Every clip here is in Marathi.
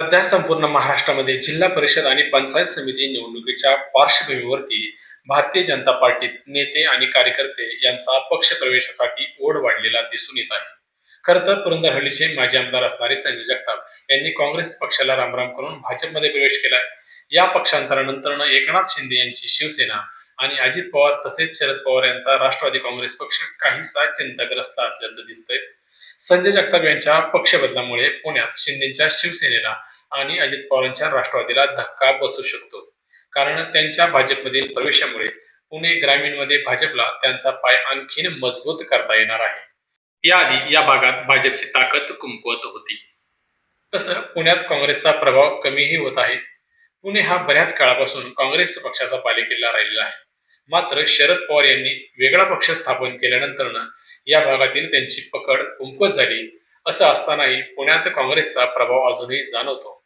सध्या संपूर्ण महाराष्ट्रामध्ये जिल्हा परिषद आणि पंचायत समिती निवडणुकीच्या पार्श्वभूमीवरती भारतीय जनता पार्टीत नेते आणि कार्यकर्ते यांचा पक्ष प्रवेशासाठी ओढ वाढलेला दिसून येत आहे. खरं तर पुरंदरहल्लीचे माजी आमदार असणारे संजय जगताप यांनी काँग्रेस पक्षाला रामराम करून भाजपमध्ये प्रवेश केलाय. या पक्षांतरानंतर एकनाथ शिंदे यांची शिवसेना आणि अजित पवार तसेच शरद पवार यांचा राष्ट्रवादी काँग्रेस पक्ष काहीसा चिंताग्रस्त असल्याचं दिसतंय. संजय जगताप यांच्या पक्ष बदलामुळे पुण्यात शिंदेच्या शिवसेनेला आणि अजित पवारांच्या राष्ट्रवादीला धक्का बसू शकतो. कारण त्यांच्या भाजपमधील प्रवेशामुळे पुणे ग्रामीणमध्ये भाजपला त्यांचा पाय आणखीन मजबूत करता येणार आहे. याआधी या भागात भाजपची ताकद कुंकवत होती. तसं पुण्यात काँग्रेसचा प्रभाव कमीही होत आहे. पुणे हा बऱ्याच काळापासून काँग्रेस पक्षाचा पालिकेला राहिलेला आहे. मात्र शरद पवार यांनी वेगळा पक्ष स्थापन केल्यानंतर या भागातील त्यांची पकड कुंकवत झाली. असं असतानाही पुण्यात काँग्रेसचा प्रभाव अजूनही जाणवतो.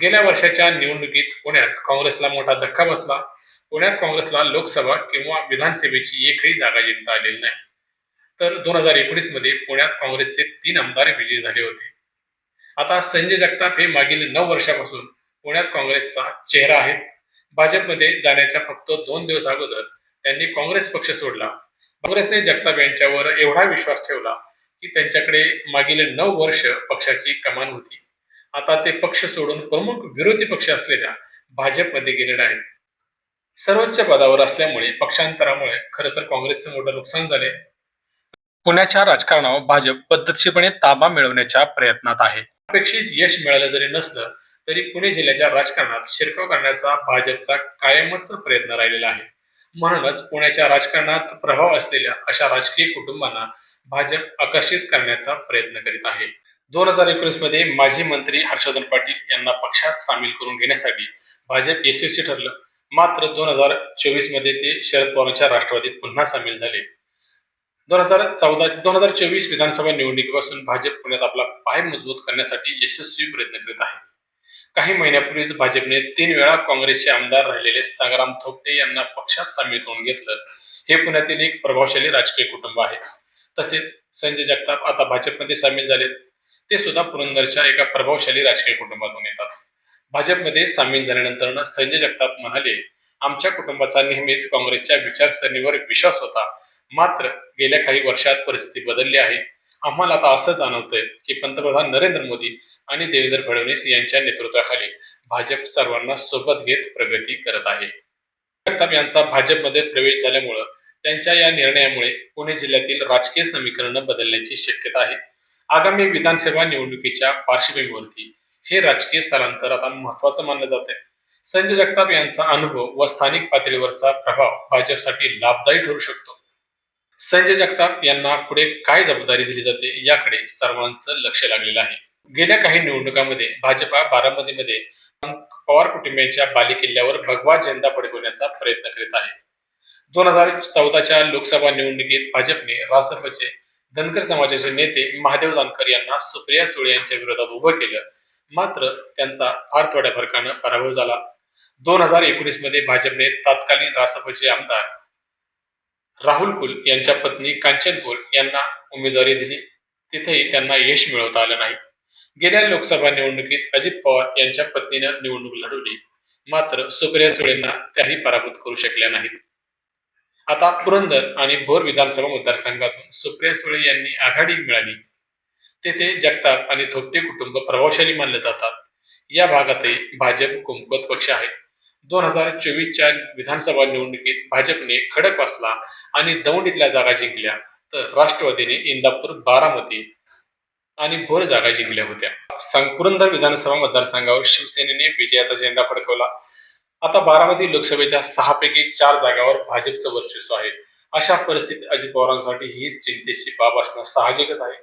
गेल्या वर्षाच्या निवडणुकीत पुण्यात काँग्रेसला मोठा धक्का बसला. पुण्यात काँग्रेसला लोकसभा किंवा विधानसभेची एकही जागा जिंकता आलेली नाही. तर दोन हजार एकोणीसमध्ये पुण्यात काँग्रेसचे तीन आमदार विजयी झाले होते. आता संजय जगताप हे मागील नऊ वर्षापासून पुण्यात काँग्रेसचा चेहरा आहेत. भाजपमध्ये जाण्याच्या फक्त दोन दिवस अगोदर त्यांनी काँग्रेस पक्ष सोडला. काँग्रेसने जगताप यांच्यावर एवढा विश्वास ठेवला की त्यांच्याकडे मागील नऊ वर्ष पक्षाची कमान होती. आता ते पक्ष सोडून प्रमुख विरोधी पक्ष असलेल्या भाजपमध्ये गेलेले आहेत. सर्वोच्च पदावर असल्यामुळे पक्षांतरामुळे खरं तर काँग्रेसचं मोठं नुकसान झाले पुण्याच्या राजकारणावर भाजप पद्धतशीरपणे ताबा मिळवण्याच्या प्रयत्नात आहे. अपेक्षित यश मिळालं जरी नसलं तरी पुणे जिल्ह्याच्या राजकारणात शिरकाव करण्याचा भाजपचा कायमच प्रयत्न राहिलेला आहे. म्हणूनच पुण्याच्या राजकारणात प्रभाव असलेल्या अशा राजकीय कुटुंबांना भाजप आकर्षित करण्याचा प्रयत्न करीत आहे. दोन हजार एकोणीसमध्ये माजी मंत्री हर्षवर्धन पाटील यांना पक्षात सामील करून घेण्यासाठी भाजप यशस्वी ठरलं. मात्र दोन हजार चोवीसमध्ये ते शरद पवारांच्या राष्ट्रवादीत पुन्हा सामील झाले. दोन हजार चौदा दोन हजार चोवीस विधानसभा निवडणुकीपासून भाजप पुण्यात आपला पाय मजबूत करण्यासाठी यशस्वी प्रयत्न करीत आहे. काही महिन्यापूर्वीच भाजपने तीन वेळा काँग्रेसचे आमदार राहिलेले संग्राम थोपटे यांना पक्षात सामील करून घेतलं. हे पुण्यातील एक प्रभावशाली राजकीय कुटुंब आहे. तसेच संजय जगताप आता भाजपमध्ये सामील झालेत. ते सुद्धा पुरंदरच्या एका प्रभावशाली राजकीय कुटुंबातून येतात. भाजपमध्ये सामील झाल्यानंतर संजय जगताप म्हणाले आमच्या कुटुंबाचा नेहमीच काँग्रेसच्या विचारसरणीवर विश्वास होता. मात्र गेल्या काही वर्षात परिस्थिती बदलली आहे. आम्हाला आता असं जाणवतंय की पंतप्रधान नरेंद्र मोदी आणि देवेंद्र फडणवीस यांच्या नेतृत्वाखाली भाजप सर्वांना सोबत घेत प्रगती करत आहे. जगताप यांचा भाजपमध्ये प्रवेश झाल्यामुळं त्यांच्या या निर्णयामुळे पुणे जिल्ह्यातील राजकीय समीकरण बदलण्याची शक्यता आहे. आगामी विधानसभा निवडणुकीच्या पार्श्वभूमीवरती हे राजकीय स्थलांतर आता महत्वाचं मानलं जात आहे. संजय जगताप यांचा अनुभव व स्थानिक पातळीवरचा प्रभाव भाजपसाठी लाभदायी ठरू शकतो. संजय जगताप यांना पुढे काय जबाबदारी दिली जाते याकडे सर्वांचं लक्ष लागलेलं आहे. गेल्या काही निवडणुकांमध्ये भाजपा बारामतीमध्ये पवार कुटुंबियांच्या बालेकिल्ल्यावर भगवा झेंडा फडकवण्याचा प्रयत्न करीत आहे. दोन हजार चौदाच्या लोकसभा निवडणुकीत भाजपने रासपचे धनकर समाजाचे नेते महादेव जानकर यांना सुप्रिया सुळे यांच्या विरोधात उभं केलं. मात्र त्यांचा फार थोड्या फरकानं पराभव झाला. दोन हजार एकोणीसमध्ये भाजपने तत्कालीन रासपचे आमदार राहुल कुल यांच्या पत्नी कांचन कुल यांना उमेदवारी दिली. तिथेही त्यांना यश मिळवता आलं नाही. गेल्या लोकसभा निवडणुकीत अजित पवार यांच्या पत्नीनं निवडणूक लढवली. मात्र सुप्रिया सुळेंना त्याही पराभूत करू शकल्या नाहीत. आता पुरंदर आणि भोर विधानसभा मतदारसंघातून सुप्रिया सुळे यांनी आघाडी मिळाली. तेथे जगताप आणि थोपटे कुटुंब प्रभावशाली मानले जातात. या भागातही भाजप कुंपत पक्ष आहे. दोन हजार चोवीसच्या विधानसभा निवडणुकीत भाजपने खडक वाचला आणि दौंडीतल्या जागा जिंकल्या. तर राष्ट्रवादीने इंदापूर बारामती आणि भोर जागा जिंकल्या होत्या. पुरंदर विधानसभा मतदारसंघावर शिवसेनेने विजयाचा झेंडा फडकवला. आता बारामती लोकसभेच्या सहापैकी चार जागावर भाजपचं वर्चस्व आहे. अशा परिस्थितीत अजित पवारांसाठी ही चिंतेची बाब असणं साहजिकच आहे.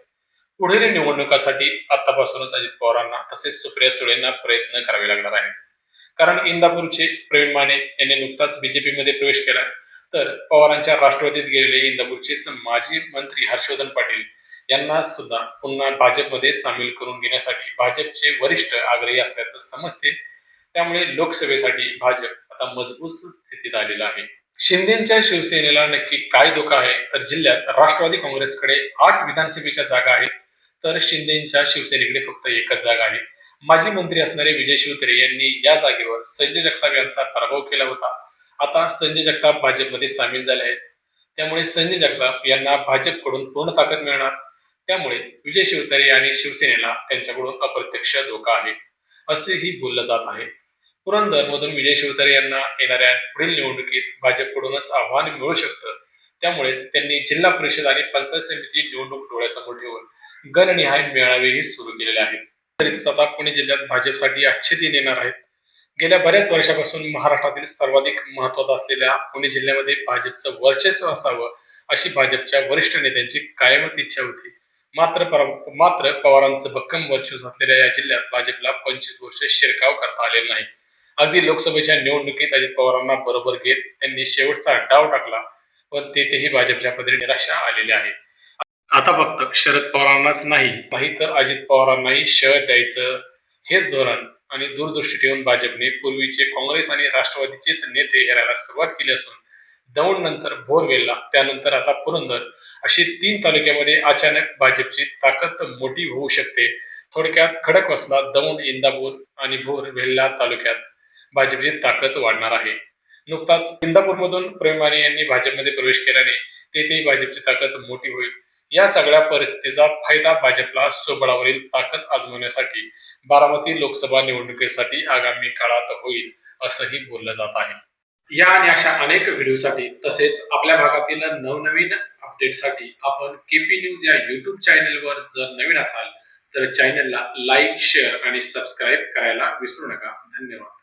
पुढील निवडणुकासाठी आतापासूनच अजित पवारांना तसेच सुप्रिया सुळेंना प्रयत्न करावे लागणार आहे कारण इंदापूरचे प्रवीण माने यांनी नुकताच बीजेपीमध्ये प्रवेश केला. तर पवारांच्या राष्ट्रवादीत गेलेले इंदापूरचेच माजी मंत्री हर्षवर्धन पाटील यांना सुद्धा पुन्हा भाजपमध्ये सामील करून घेण्यासाठी भाजपचे वरिष्ठ आग्रही असल्याचं समजते. त्यामुळे लोकसभेसाठी भाजप आता मजबूत स्थितीत आलेला आहे. शिंदेच्या शिवसेनेला नक्की काय धोका आहे? तर जिल्ह्यात राष्ट्रवादी काँग्रेसकडे आठ विधानसभेच्या जागा आहेत. तर शिंदेच्या शिवसेनेकडे फक्त एकच जागा आहे. माजी मंत्री असणारे विजय शिवतरे यांनी या जागेवर संजय जगताप यांचा पराभव केला होता. आता संजय जगताप भाजपमध्ये सामील झाले आहेत. त्यामुळे संजय जगताप यांना भाजपकडून पूर्ण ताकद मिळणार. त्यामुळेच विजय शिवतरे आणि शिवसेनेला त्यांच्याकडून अप्रत्यक्ष धोका आहे. असेही बोललं जात आहे. पुरंदरमधून विजय शिवतारे यांना येणाऱ्या पुढील निवडणुकीत भाजपकडूनच आव्हान मिळू शकतं. त्यामुळेच त्यांनी जिल्हा परिषद आणि पंचायत समिती निवडणूक डोळ्यासमोर ठेवून गणनिहाय मेळावेही सुरू केलेले आहेत. तरी आता पुणे जिल्ह्यात भाजपसाठी अच्छे दिन येणार आहेत. गेल्या बऱ्याच वर्षापासून महाराष्ट्रातील सर्वाधिक महत्त्वाचा असलेल्या पुणे जिल्ह्यामध्ये भाजपचं वर्चस्व असावं अशी भाजपच्या वरिष्ठ नेत्यांची कायमच इच्छा होती. मात्र मात्र पवारांचं भक्कम वर्चस्व असलेल्या या जिल्ह्यात भाजपला पंचवीस वर्ष शिरकाव करता आलेला नाही. अगदी लोकसभेच्या निवडणुकीत अजित पवारांना बरोबर घेत त्यांनी शेवटचा डाव टाकला व तेथेही भाजपच्या पदरी निराशा आलेली आहे. आता फक्त शरद पवारांनाच नाही नाही तर अजित पवारांनाही शहर द्यायचं हेच धोरण आणि दूरदृष्टी ठेवून भाजपने पूर्वीचे काँग्रेस आणि राष्ट्रवादीचेच नेते हेरायला सुरुवात केली असून दौंड नंतर भोरवेलला त्यानंतर आता पुरंदर अशी तीन तालुक्यामध्ये अचानक भाजपची ताकद मोठी होऊ शकते. थोडक्यात खडक वसला दौंड इंदापूर आणि भोर वेल्ला तालुक्यात भाजपची ताकद वाढणार आहे. नुकताच इंदापूरमधून प्रेमाने यांनी भाजपमध्ये प्रवेश केल्याने तेथेही भाजपची ताकद मोठी होईल. या सगळ्या परिस्थितीचा फायदा भाजपला स्वबळावरील ताकद आजमावण्यासाठी बारामती लोकसभा निवडणुकीसाठी आगामी काळात होईल असंही बोललं जात आहे. या आणि अशा अनेक व्हिडिओसाठी तसेच आपल्या भागातील नवनवीन अपडेटसाठी आपण केपी न्यूज या युट्यूब चॅनेलवर जर नवीन असाल तर चॅनलला लाईक शेअर आणि सबस्क्राईब करायला विसरू नका. धन्यवाद.